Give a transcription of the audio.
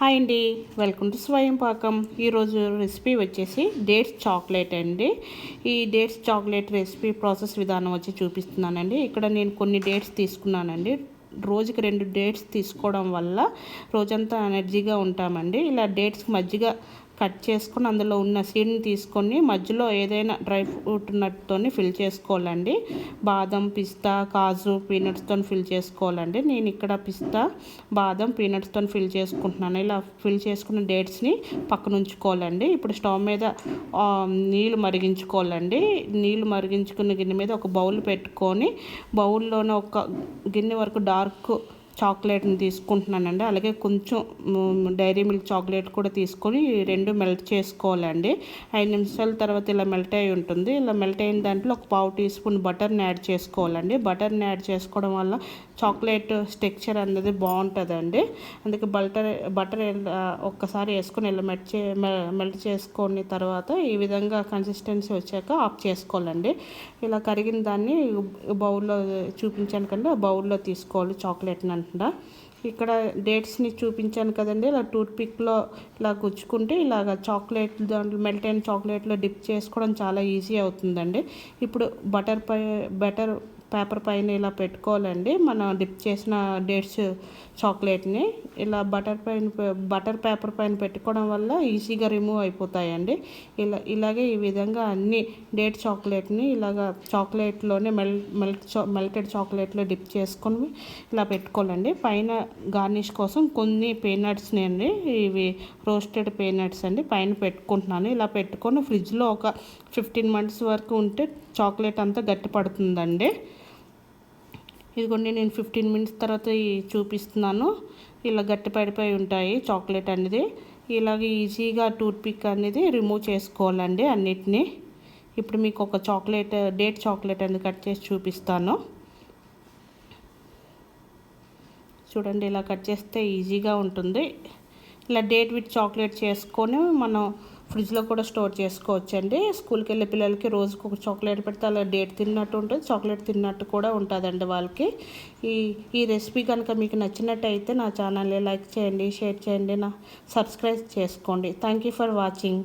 Hi అండి. Welcome to స్వయం పాకం. ఈరోజు రెసిపీ వచ్చేసి డేట్స్ చాక్లెట్ అండి. ఈ డేట్స్ చాక్లెట్ రెసిపీ ప్రాసెస్ విధానం వచ్చి చూపిస్తున్నానండి. ఇక్కడ నేను కొన్ని డేట్స్ తీసుకున్నానండి. రోజుకి రెండు డేట్స్ తీసుకోవడం వల్ల రోజంతా ఎనర్జీగా ఉంటామండి. ఇలా డేట్స్ మజ్జిగ కట్ చేసుకొని అందులో ఉన్న సీడ్ని తీసుకొని మధ్యలో ఏదైనా డ్రై ఫ్రూట్ నట్తో ఫిల్ చేసుకోవాలండి. బాదం పిస్తా కాజు పీనట్స్తో ఫిల్ చేసుకోవాలండి. నేను ఇక్కడ పిస్తా బాదం పీనట్స్తో ఫిల్ చేసుకుంటున్నాను. ఇలా ఫిల్ చేసుకున్న డేట్స్ని పక్కన ఉంచుకోవాలండి. ఇప్పుడు స్టవ్ మీద నీళ్ళు మరిగించుకోవాలండి. నీళ్ళు మరిగించుకున్న గిన్నె మీద ఒక బౌల్ పెట్టుకొని బౌల్లోనే ఒక గిన్నె వరకు డార్క్ చాక్లెట్ని తీసుకుంటున్నానండి. అలాగే కొంచెం డైరీ మిల్క్ చాక్లెట్ కూడా తీసుకొని రెండు మెల్ట్ చేసుకోవాలండి. ఐదు నిమిషాల తర్వాత ఇలా మెల్ట్ అయి ఉంటుంది. ఇలా మెల్ట్ అయిన దాంట్లో ఒక పావు టీ స్పూన్ బటర్ని యాడ్ చేసుకోవాలండి. బటర్ని యాడ్ చేసుకోవడం వల్ల చాక్లెట్ స్టెక్చర్ అనేది బాగుంటుందండి. అందుకే బటర్ బటర్ ఒక్కసారి వేసుకొని ఇలా మెల్ట్ చే మెల్ట్ చేసుకున్న తర్వాత ఈ విధంగా కన్సిస్టెన్సీ వచ్చాక ఆఫ్ చేసుకోవాలండి. ఇలా కరిగిన దాన్ని బౌల్లో చూపించాను కంటే బౌల్లో తీసుకోవాలి చాక్లెట్ని అనమాట ఇక్కడ డేట్స్ని చూపించాను కదండి. ఇలా టూత్పిక్లో ఇలా గుచ్చుకుంటే ఇలాగ చాక్లెట్ దాంట్లో మెల్ట్ అయిన చాక్లెట్లో డిప్ చేసుకోవడం చాలా ఈజీ అవుతుందండి. ఇప్పుడు బటర్ పై బటర్ పేపర్ పైన ఇలా పెట్టుకోవాలండి. మనం డిప్ చేసిన డేట్స్ చాక్లెట్ని ఇలా బటర్ పైన బటర్ పేపర్ పైన పెట్టుకోవడం వల్ల ఈజీగా రిమూవ్ అయిపోతాయండి. ఇలా ఇలాగే ఈ విధంగా అన్ని డేట్ చాక్లెట్ని ఇలాగ చాక్లెట్లోనే మెల్ మెల్ట్ మెల్టెడ్ చాక్లెట్లో డిప్ చేసుకొని ఇలా పెట్టుకోవాలండి. పైన గార్నిష్ కోసం కొన్ని పీనట్స్ని అండి ఇవి రోస్టెడ్ పీనట్స్ అండి పైన పెట్టుకుంటున్నాను. ఇలా పెట్టుకొని ఫ్రిడ్జ్లో ఒక ఫిఫ్టీన్ మంత్స్ వరకు ఉంటే చాక్లెట్ అంతా గట్టి పడుతుందండి. ఇదిగోండి నేను ఫిఫ్టీన్ మినిట్స్ తర్వాత చూపిస్తున్నాను. ఇలా గట్టి పడిపోయి ఉంటాయి చాక్లెట్ అనేది. ఇలాగ ఈజీగా టూత్పిక్ అనేది రిమూవ్ చేసుకోవాలండి అన్నిటినీ. ఇప్పుడు మీకు ఒక చాక్లెట్ డేట్ చాక్లెట్ అనేది కట్ చేసి చూపిస్తాను. చూడండి ఇలా కట్ చేస్తే ఈజీగా ఉంటుంది. ఇలా డేట్ విత్ చాక్లెట్ చేసుకొని మనం ఫ్రిడ్జ్లో కూడా స్టోర్ చేసుకోవచ్చు అండి స్కూల్కి వెళ్ళే పిల్లలకి రోజుకు ఒక చాక్లెట్ పెడితే అలా డేట్ తిన్నట్టు ఉంటుంది. చాక్లెట్ తిన్నట్టు కూడా ఉంటుందండి వాళ్ళకి. ఈ ఈ రెసిపీ కనుక మీకు నచ్చినట్టయితే నా ఛానల్ని లైక్ చేయండి షేర్ చేయండి నా సబ్స్క్రైబ్ చేసుకోండి. Thank you for watching.